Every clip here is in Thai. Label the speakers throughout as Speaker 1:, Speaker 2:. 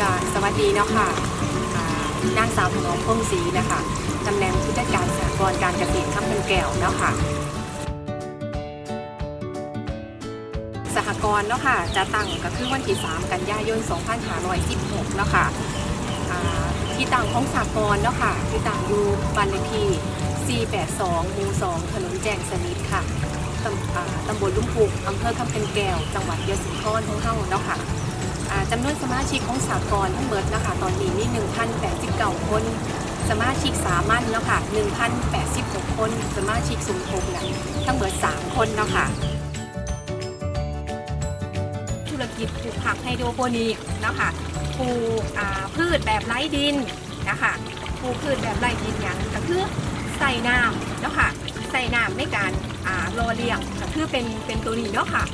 Speaker 1: กาสวัสดีเนาะค่ะนางสาวถนอมพงศรีนะคะตำแหน่งผู้จัดการสหกรณ์การเกษตรข้ามพันแก้วเนาะค่ะสหกรณ์เนาะค่ะจะตั้งก็คือวันที่ 3 กันยายน 2516 เนาะค่ะที่ตั้งของสหกรณ์เนาะค่ะที่ตั้งอยู่บ้านเลขที่ 482หมู่2ถนนแจ้งสนิทค่ะตำบลลุ่มพุกอำเภอคำเป็นแก้ว จังหวัดยะโสธรของเฮาเนาะค่ะ จำนวนสมาชิกของสากลทั้งเบิดนะคะตอนนี้มี1,089คน สมาชิกสามัญแล้วค่ะ1,086 คน สมาชิกสมทบเนี่ยทั้งเบิด3คนเนาะค่ะธุรกิจปลูกผักไฮโดรโปนิกเนะคะปลูกพืชแบบไร้ดินนะคะปลูกพืชแบบไร้ดินอย่างก็คือใส่น้ำเนาะค่ะใส่น้ำในการรอเลี้ยงก็คือเป็นเป็นตัวนี้เนาะค่ะ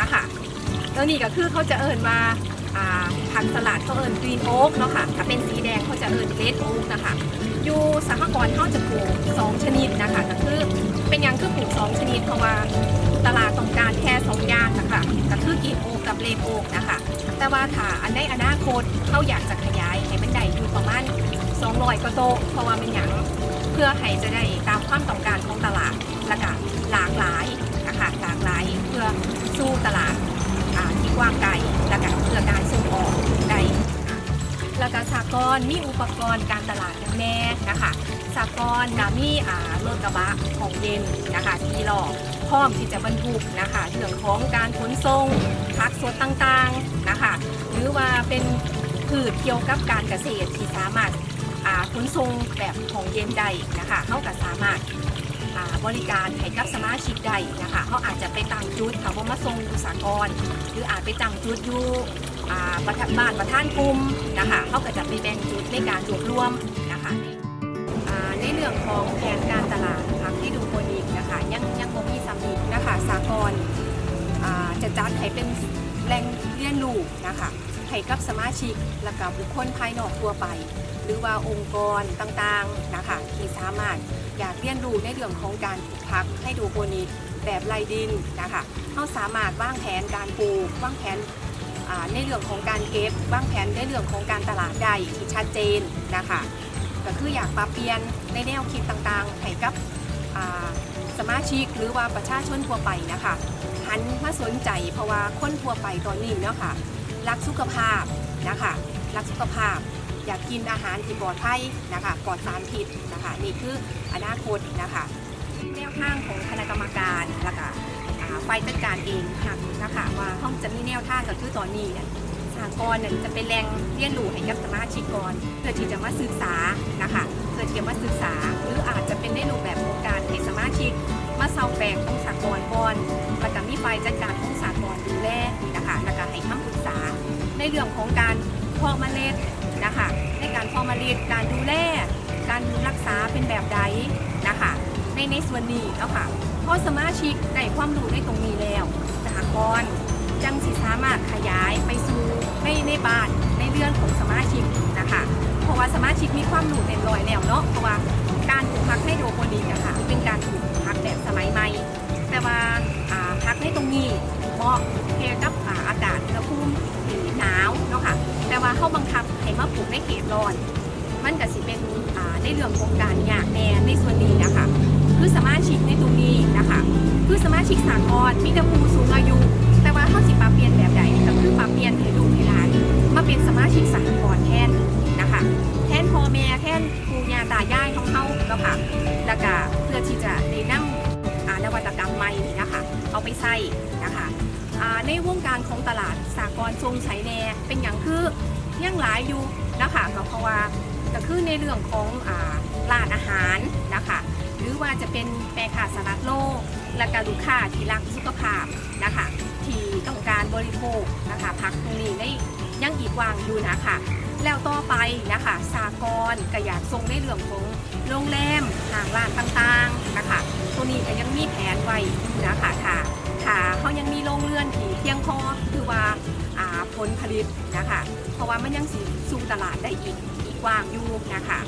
Speaker 1: นะคะ แล้วนี่ก็คือเขาจะเอิญมาอ่าผักสลัดเขาเอิญกรีนโอ๊กเนาะค่ะถ้าเป็นสีแดงเขาจะเอิญเรดโอ๊กนะคะอยู่สหกรณ์เขาจะปลูกสองชนิดนะคะก็คือเป็นยังคือปลูกสองชนิดเพราะว่าตลาดต้องการแค่สองอย่างนะคะก็คือกรีนโอ๊กกับเรดโอ๊กนะคะแต่ว่าถ้าอันในอนาคตเขาอยากจะขยายให้มันได้อยู่ประมาณ200กว่าโตเพราะว่าเป็นยังเพื่อให้จะได้ตามความต้องการของตลาด ก็สากลมีอุปกรณ์การตลาดอย่แน่นะคะสากลนะมีอ่ารถกระบะของเย็นนะคะที่หลอกพร้อมที่จะบรรทุกนะคะเรื่องของการขนส่งพักสดต่างๆนะคะหรือว่าเป็นพืชเกี่ยวกับการเกษตรที่สามารถขนส่งแบบของเย็นได้นะคะเขาก็สามารถ บริการให้กับสมาชิกได้นะคะเขาอาจจะไปตั้งจุดเขาว่ามาส่งอยู่สากลหรืออาจไปตั้งจุดอยู่ประธานบ้านประธานกลุ่มนะคะเขาก็จะไปแบ่งจุดในการรวบรวมนะคะในเรื่องของแผนการตลาดพักที่ดูโพนิกนะคะยังยังบ่มีสามีนะคะสากลจะจัดให้เป็นแหล่งเรียนรู้นะคะ ให้กับสมาชิก และกับบุคคลภายนอกทั่วไป หรือว่าองค์กรต่างๆนะคะที่สามารถอยากเรียนรู้ในเรื่องของการปลูกผักให้ดูโปนิกแบบไรดินนะคะเขาสามารถวางแผนการปลูกวางแผนในเรื่องของการเก็บวางแผนในเรื่องของการตลาดได้ที่ชัดเจนนะคะก็คืออยากปรับเปลี่ยนในแนวคิดต่างๆให้กับสมาชิกหรือว่าประชาชนทั่วไปนะคะหันมาสนใจเพราะว่าคนทั่วไปตอนนี้เนาะค่ะ รักสุขภาพนะคะรักสุขภาพ อยากกินอาหารที่ปลอดภัยนะคะปลอดสารพิษนะคะนี่คืออนาคตนะคะแนวทางของคณะกรรมการแล้วก็อ่าฝ่ายจัดการเองค่ะนะคะว่าห้องจะมีแนวทางก็คือตอนนี้เนี่ยสหกรเนี่ยจะเป็นแรงเรียนรู้ให้กับสมาชิกก่อนเพื่อที่จะมาศึกษานะคะเพื่อที่จะมาศึกษา หรืออาจจะเป็นในรูปแบบของการให้สมาชิกมาเซาแปลงของสากลก่อนแล้วก็มีฝ่ายจัดการของสากลดูแล เรื่องของการเพาะเมล็ดนะคะในการเพาะเมล็ดการดูแลการรักษาเป็นแบบใดนะคะในในส่วนนี้แล้วค่ะพอสมาชิกได้ความรู้ในตรงนี้แล้วสหกรณ์จังสิสามารถขยายไปสู่ในในบ้านในเรื่องของสมาชิกนะคะเพราะว่าสมาชิกมีความรู้เต็มร้อยแล้วเนาะเพราะว่าการปลูกผักไฮโดรโปนิกนะคะเป็นการปลูกผักแบบสมัยใหม่ แต่ว่าอ่าผักในตรงนี้เหมาะเกี่ยวกับ มาปลูกในเขตร้อน มันก็สิเป็นอ่าในเรื่องของการยากแน่ในส่วนนี้นะคะคือสมาชิกในตรงนี้นะคะคือสมาชิกสากลมีแต่ผู้สูงอายุ แต่ว่าเขาสิปรับเปลี่ยนแบบใดก็คือปรับเปลี่ยนให้ลูกให้หลาน มาเป็นสมาชิกสากลแทนนะคะแทนพ่อแม่แทนปู่ย่าตายายของเขาแล้วค่ะแล้วก็เพื่อที่จะได้นำอ่านวัตกรรมใหม่นี่นะคะ เอาไปใส่นะคะในวงการของตลาดสากลทรงใช้แน่เป็นอย่างคือ ยังหลายอยู่นะคะก็เพราะว่าก็คือในเรื่องของอ่าร้านอาหารนะคะหรือว่าจะเป็นแปรขาสลัดโลก และก็ลูกค้าที่รักสุขภาพนะคะที่ต้องการบริโภคนะคะผักตรงนี้ได้ยังอีกวางอยู่นะคะแล้วต่อไปนะคะสากลก็อยากทรงในเรื่องของโรงแรมห้างร้านต่างๆนะคะตัวนี้ก็ยังมีแผนไว้นะคะค่ะค่ะเขายังมีโรงเรือนที่เพียงพอคือว่า ผลผลิตนะคะ เพราะว่ามันยังสิสู่ตลาดได้อีกอีกกว้างอยู่นะคะ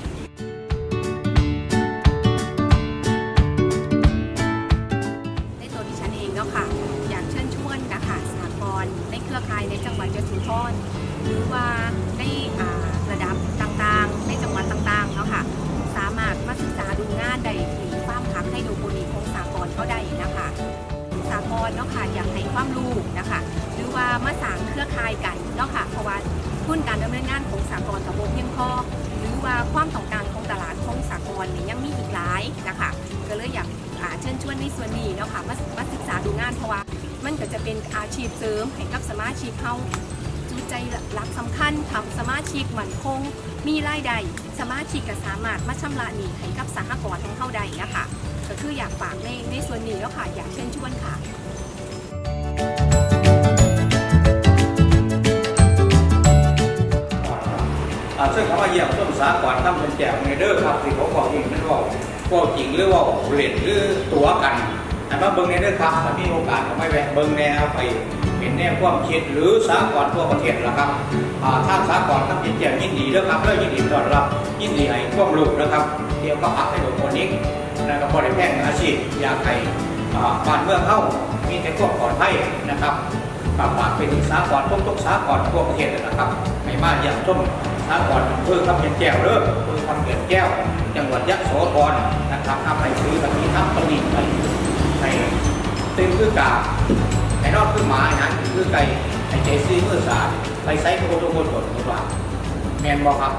Speaker 1: ทุนการดำเนินงานของสากลกับโบเพียงพอหรือว่าความต้องการของตลาดของสากลนี่ยังมีอีกหลายนะคะก็เลยอยากเชิญชวนในส่วนนี้เนาะค่ะมามาศึกษาดูงานเพราะว่ามันก็จะเป็นอาชีพเสริมให้กับสมาชิกเขาจูใจหลักสำคัญทำสมาชิกมั่นคง มีรายได้สมาชิกก็สามารถมาชำระหนี้ให้กับสหกรณ์ของเขาได้นะคะก็คืออยากฝากในในส่วนนี้แล้วค่ะอยากเชิญชวนค่ะ
Speaker 2: มาเยี่ยมต้นสากรตั้งเป็นแจกในเด้อครับที่เขาบอกจริงนั่นว่าว่าจริงหรือว่าเล่นหรือตัวกันอันว่าเบิ้งในเด้อครับถ้ามีโอกาสก็ไม่แวะเบิ้งแนวไปเห็นแนวความคิดหรือสากรทั่วประเทศละครับอ่าทางสากรตั้งเป็นแจกยินดีเด้อครับเด้อยินดีต้อนรับยินดีให้ความรู้นะครับเกี่ยวกับพักให้กับคนนี้นะครับบริแพงอาชีพอยากให้อ่าบ้านเมืองเฮามีแต่ความปลอดภัยนะครับฝากฝากเป็นสากรทุกทุกสากรทั่วประเทศนะครับในบ้านอย่างต้ม สากรอำเภอคำเขียนแก้วเริ่มอำเภอคำเขียนแก้ว จังหวัดยะโสธรนะครับทำให้ซื้อแบบนี้ทำตำหนิไปในเต็มคือกาไอ้นอกคือหมาไอ้นั้นคือไก่ไอ้เจซื้อมือสารไปไซส์โคนทุกคนหมดหมดว่าแมนบอกครับ